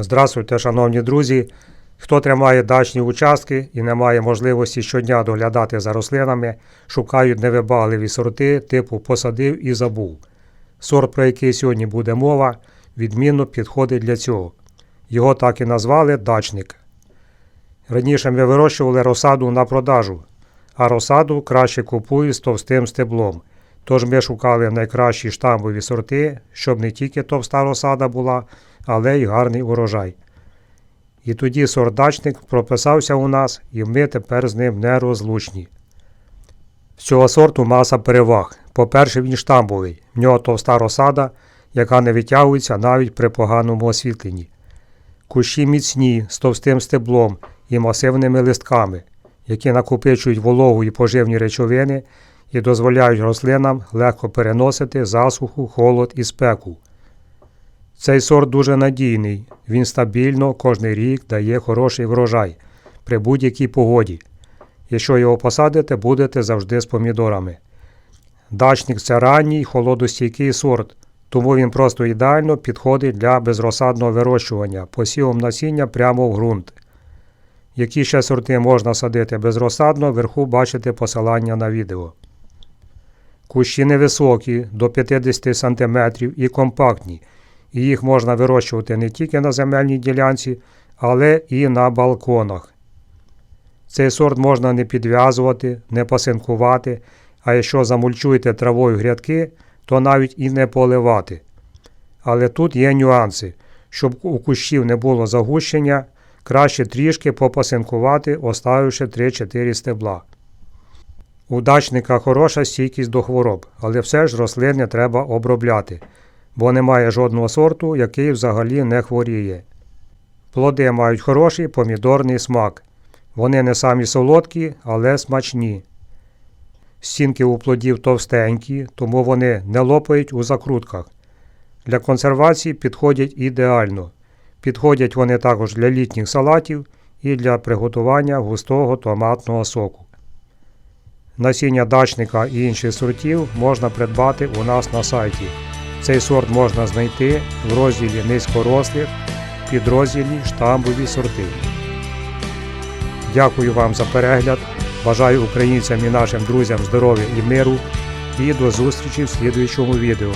Здравствуйте, шановні друзі. Хто тримає дачні участки і не має можливості щодня доглядати за рослинами, шукають невибагливі сорти типу посадив і забув. Сорт, про який сьогодні буде мова, відмінно підходить для цього. Його так і назвали дачник. Раніше ми вирощували розсаду на продажу, а розсаду краще купують з товстим стеблом. Тож ми шукали найкращі штамбові сорти, щоб не тільки товста розсада була, але й гарний урожай. І тоді сордачник прописався у нас, і ми тепер з ним нерозлучні. З цього сорту маса переваг. По-перше, він штамбовий, в нього товста розсада, яка не витягується навіть при поганому освітленні. Кущі міцні, з товстим стеблом і масивними листками, які накопичують вологу і поживні речовини і дозволяють рослинам легко переносити засуху, холод і спеку. Цей сорт дуже надійний, він стабільно кожний рік дає хороший врожай при будь-якій погоді. Якщо його посадите, будете завжди з помідорами. Дачник це ранній холодостійкий сорт, тому він просто ідеально підходить для безрозсадного вирощування, посівом насіння прямо в ґрунт. Які ще сорти можна садити безрозсадно, вверху бачите посилання на відео. Кущі невисокі, до 50 см і компактні, і їх можна вирощувати не тільки на земельній ділянці, але і на балконах. Цей сорт можна не підв'язувати, не пасинкувати, а якщо замульчуєте травою грядки, то навіть і не поливати. Але тут є нюанси. Щоб у кущів не було загущення, краще трішки попасинкувати, оставивши 3-4 стебла. У дачника хороша стійкість до хвороб, але все ж рослини треба обробляти, бо немає жодного сорту, який взагалі не хворіє. Плоди мають хороший помідорний смак. Вони не самі солодкі, але смачні. Стінки у плодів товстенькі, тому вони не лопають у закрутках. Для консервації підходять ідеально. Підходять вони також для літніх салатів і для приготування густого томатного соку. Насіння дачника і інших сортів можна придбати у нас на сайті. Цей сорт можна знайти в розділі низькорослих, підрозділі штамбові сорти. Дякую вам за перегляд. Бажаю українцям і нашим друзям здоров'я і миру. І до зустрічі в слідуючому відео.